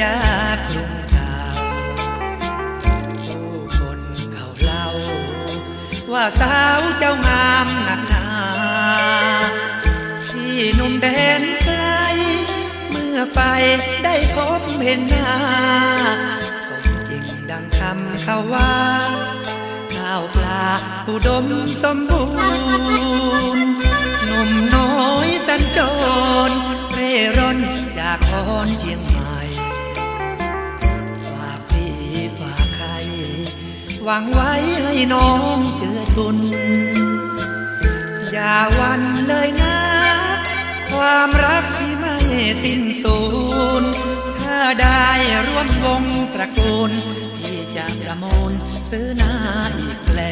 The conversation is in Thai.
ยากรุงเก่าผู้คนเขาเล่า ว่าสาวเจ้างามหนักหนาที่นุ่มแดนไกลเมื่อไปได้พบเห็นหน้าสมจริงดังคำเขาว่าข้าวปลาอุดมสมบูรณ์หนุ่มน้อยสัญจรเร่ร่อนจากคอนเชียงใหม่ หวังไว้ให้น้องเจอทุนอย่าวันเลยนะ ความรักที่ไม่สิ้นสูญถ้าได้ร่วมวงตระกูลพี่จะประมูลซื้อหน้าอีกแล้ว